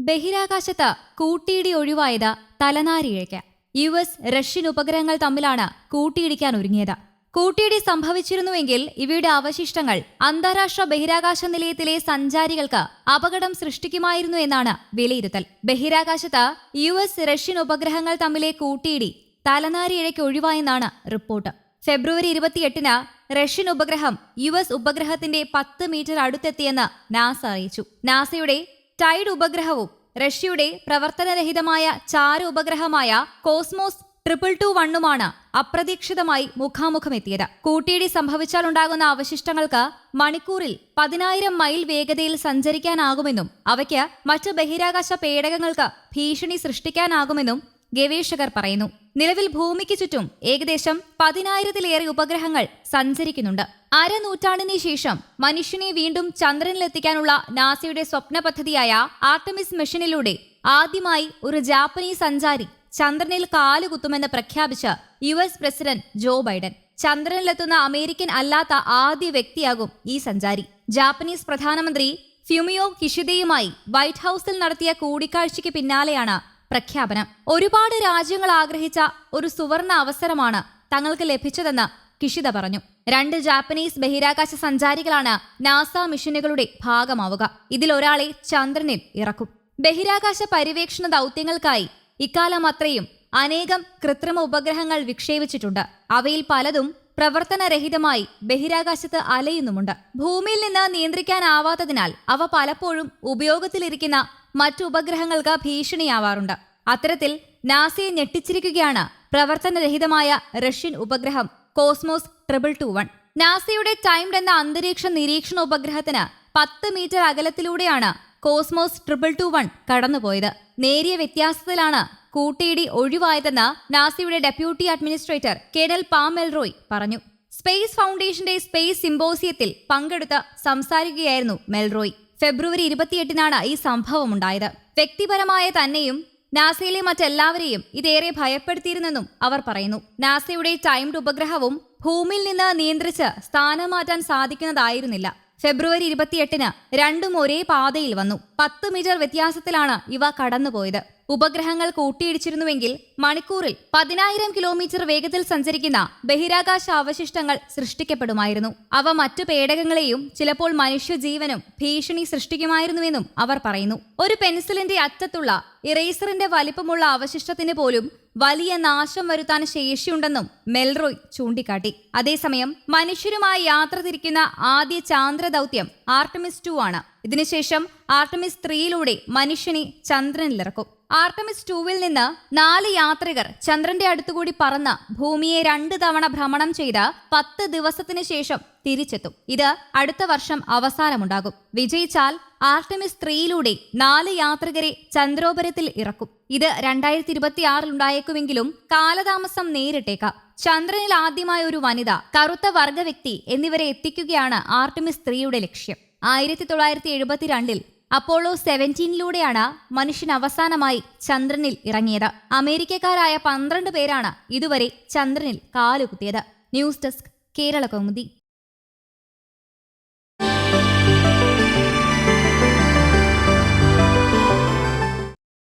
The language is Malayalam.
ബഹിരാകാശത്ത് കൂട്ടിയിടി ഒഴിവായത് തലനാരിഴയ്ക്ക്. യു എസ് റഷ്യൻ ഉപഗ്രഹങ്ങൾ തമ്മിലാണ് കൂട്ടിയിടിക്കാൻ ഒരുങ്ങിയത്. കൂട്ടിയിടി സംഭവിച്ചിരുന്നുവെങ്കിൽ ഇവയുടെ അവശിഷ്ടങ്ങൾ അന്താരാഷ്ട്ര ബഹിരാകാശ നിലയത്തിലെ സഞ്ചാരികൾക്ക് അപകടം സൃഷ്ടിക്കുമായിരുന്നു എന്നാണ് വിലയിരുത്തൽ. ബഹിരാകാശത്ത് യു എസ് റഷ്യൻ ഉപഗ്രഹങ്ങൾ തമ്മിലെ കൂട്ടിയിടി തലനാരിഴയ്ക്ക് ഒഴിവായെന്നാണ് റിപ്പോർട്ട്. ഫെബ്രുവരി ഇരുപത്തിയെട്ടിന് റഷ്യൻ ഉപഗ്രഹം യു എസ് ഉപഗ്രഹത്തിന്റെ പത്ത് മീറ്റർ അടുത്തെത്തിയെന്ന് നാസ അറിയിച്ചു. നാസയുടെ ടൈഡ് ഉപഗ്രഹവും റഷ്യയുടെ പ്രവർത്തനരഹിതമായ ചാര ഉപഗ്രഹമായ കോസ്മോസ് ട്രിപ്പിൾ ടു വണ്ണുമാണ് അപ്രതീക്ഷിതമായി മുഖാമുഖമെത്തിയത്. കൂട്ടിയിടി സംഭവിച്ചാലുണ്ടാകുന്ന അവശിഷ്ടങ്ങൾക്ക് മണിക്കൂറിൽ പതിനായിരം മൈൽ വേഗതയിൽ സഞ്ചരിക്കാനാകുമെന്നും അവയ്ക്ക് മറ്റ് ബഹിരാകാശ പേടകങ്ങൾക്ക് ഭീഷണി സൃഷ്ടിക്കാനാകുമെന്നും ഗവേഷകർ പറയുന്നു. നിലവിൽ ഭൂമിക്ക് ചുറ്റും ഏകദേശം പതിനായിരത്തിലേറെ ഉപഗ്രഹങ്ങൾ സഞ്ചരിക്കുന്നുണ്ട്. അരനൂറ്റാണ്ടിന് ശേഷം മനുഷ്യനെ വീണ്ടും ചന്ദ്രനിലെത്തിക്കാനുള്ള നാസയുടെ സ്വപ്ന പദ്ധതിയായ ആർട്ടമിസ് മിഷനിലൂടെ ആദ്യമായി ഒരു ജാപ്പനീസ് സഞ്ചാരി ചന്ദ്രനിൽ കാലുകുത്തുമെന്ന് പ്രഖ്യാപിച്ച് U S president Joe Biden. ചന്ദ്രനിലെത്തുന്ന American അല്ലാത്ത ആദ്യ വ്യക്തിയാകും ഈ സഞ്ചാരി. ജാപ്പനീസ് പ്രധാനമന്ത്രി ഫ്യൂമിയോ കിഷിദയുമായി വൈറ്റ് ഹൌസിൽ നടത്തിയ കൂടിക്കാഴ്ചയ്ക്ക് പിന്നാലെയാണ് പ്രഖ്യാപനം. ഒരുപാട് രാജ്യങ്ങൾ ആഗ്രഹിച്ച ഒരു സുവർണ അവസരമാണ് തങ്ങൾക്ക് ലഭിച്ചതെന്ന് കിഷിത പറഞ്ഞു. രണ്ട് ജാപ്പനീസ് ബഹിരാകാശ സഞ്ചാരികളാണ് നാസ മിഷനുകളുടെ ഭാഗമാവുക. ഇതിലൊരാളെ ചന്ദ്രനിൽ ഇറക്കും. ബഹിരാകാശ പര്യവേക്ഷണ ദൗത്യങ്ങൾക്കായി ഇക്കാലം അത്രയും അനേകം കൃത്രിമ ഉപഗ്രഹങ്ങൾ വിക്ഷേപിച്ചിട്ടുണ്ട്. അവയിൽ പലതും പ്രവർത്തനരഹിതമായി ബഹിരാകാശത്ത് അലയുന്നുമുണ്ട്. ഭൂമിയിൽ നിന്ന് നിയന്ത്രിക്കാനാവാത്തതിനാൽ അവ പലപ്പോഴും ഉപയോഗത്തിലിരിക്കുന്ന മറ്റു ഉപഗ്രഹങ്ങൾക്ക് ഭീഷണിയാവാറുണ്ട്. അത്തരത്തിൽ നാസയെ ഞെട്ടിച്ചിരിക്കുകയാണ് പ്രവർത്തനരഹിതമായ റഷ്യൻ ഉപഗ്രഹം കോസ്മോസ് ട്രിപ്പിൾ ടു വൺ. നാസയുടെ ടൈംഡ് എന്ന അന്തരീക്ഷ നിരീക്ഷണ ഉപഗ്രഹത്തിന് പത്ത് മീറ്റർ അകലത്തിലൂടെയാണ് കോസ്മോസ് ട്രിപ്പിൾ ടു വൺ കടന്നുപോയത്. നേരിയ വ്യത്യാസത്തിലാണ് കൂട്ടിയിടി ഒഴിവായതെന്ന് നാസയുടെ ഡെപ്യൂട്ടി അഡ്മിനിസ്ട്രേറ്റർ കെനൽ പാമെൽറോയ് പറഞ്ഞു. സ്പേസ് ഫൗണ്ടേഷന്റെ സ്പേസ് സിംബോസിയത്തിൽ പങ്കെടുത്ത് സംസാരിക്കുകയായിരുന്നു മെൽറോയ്. ഫെബ്രുവരി ഇരുപത്തിയെട്ടിനാണ് ഈ സംഭവം ഉണ്ടായത് വ്യക്തിപരമായ തന്നെയും നാസയിലെ മറ്റെല്ലാവരെയും ഇതേറെ ഭയപ്പെടുത്തിയിരുന്നെന്നും അവർ പറയുന്നു. നാസയുടെ ടൈംഡ് ഉപഗ്രഹവും ഭൂമിയിൽ നിന്ന് നിയന്ത്രിച്ച് സ്ഥാനം മാറ്റാൻ സാധിക്കുന്നതായിരുന്നില്ല. ഫെബ്രുവരി ഇരുപത്തിയെട്ടിന് രണ്ടും ഒരേ പാതയിൽ വന്നു. പത്ത് മീറ്റർ വ്യത്യാസത്തിലാണ് ഇവ കടന്നുപോയത്. ഉപഗ്രഹങ്ങൾ കൂട്ടിയിടിച്ചിരുന്നുവെങ്കിൽ മണിക്കൂറിൽ പതിനായിരം കിലോമീറ്റർ വേഗത്തിൽ സഞ്ചരിക്കുന്ന ബഹിരാകാശ അവശിഷ്ടങ്ങൾ സൃഷ്ടിക്കപ്പെടുമായിരുന്നു. അവ മറ്റു പേടകങ്ങളെയും ചിലപ്പോൾ മനുഷ്യജീവനും ഭീഷണി സൃഷ്ടിക്കുമായിരുന്നുവെന്നും അവർ പറയുന്നു. ഒരു പെൻസിലിന്റെ അറ്റത്തുള്ള ഇറേസറിന്റെ വലിപ്പമുള്ള അവശിഷ്ടത്തിന് പോലും വലിയ നാശം വരുത്താൻ ശേഷിയുണ്ടെന്നും മെൽറോയ് ചൂണ്ടിക്കാട്ടി. അതേസമയം മനുഷ്യരുമായി യാത്ര തിരിക്കുന്ന ആദ്യ ചാന്ദ്ര ദൗത്യം ആർട്ടമിസ് ടു ആണ്. ഇതിനുശേഷം ആർട്ടമിസ് ത്രീയിലൂടെ മനുഷ്യനെ ചന്ദ്രനിലിറക്കും. ആർട്ടമിസ് ടൂവിൽ നിന്ന് നാല് യാത്രികർ ചന്ദ്രന്റെ അടുത്തുകൂടി പറന്ന് ഭൂമിയെ രണ്ട് തവണ ഭ്രമണം ചെയ്ത് പത്ത് ദിവസത്തിനു ശേഷം തിരിച്ചെത്തും. ഇത് അടുത്ത വർഷം അവസാനമുണ്ടാകും. വിജയിച്ചാൽ ആർട്ടമിസ് ത്രീയിലൂടെ നാല് യാത്രികരെ ചന്ദ്രോപരത്തിൽ ഇറക്കും. ഇത് രണ്ടായിരത്തി ഇരുപത്തിയാറിൽ ഉണ്ടായേക്കുമെങ്കിലും കാലതാമസം നേരിട്ടേക്കാം. ചന്ദ്രനിൽ ആദ്യമായ ഒരു വനിത കറുത്ത വർഗ വ്യക്തി എന്നിവരെ എത്തിക്കുകയാണ് ആർട്ടമിസ് ത്രീയുടെ ലക്ഷ്യം. ആയിരത്തി തൊള്ളായിരത്തി എഴുപത്തിരണ്ടിൽ അപ്പോളോ സെവന്റീനിലൂടെയാണ് മനുഷ്യൻ അവസാനമായി ചന്ദ്രനിൽ ഇറങ്ങിയത്. അമേരിക്കക്കാരായ പന്ത്രണ്ട് പേരാണ് ഇതുവരെ ചന്ദ്രനിൽ കാലുകുത്തിയത്. News desk Kerala Kaumudi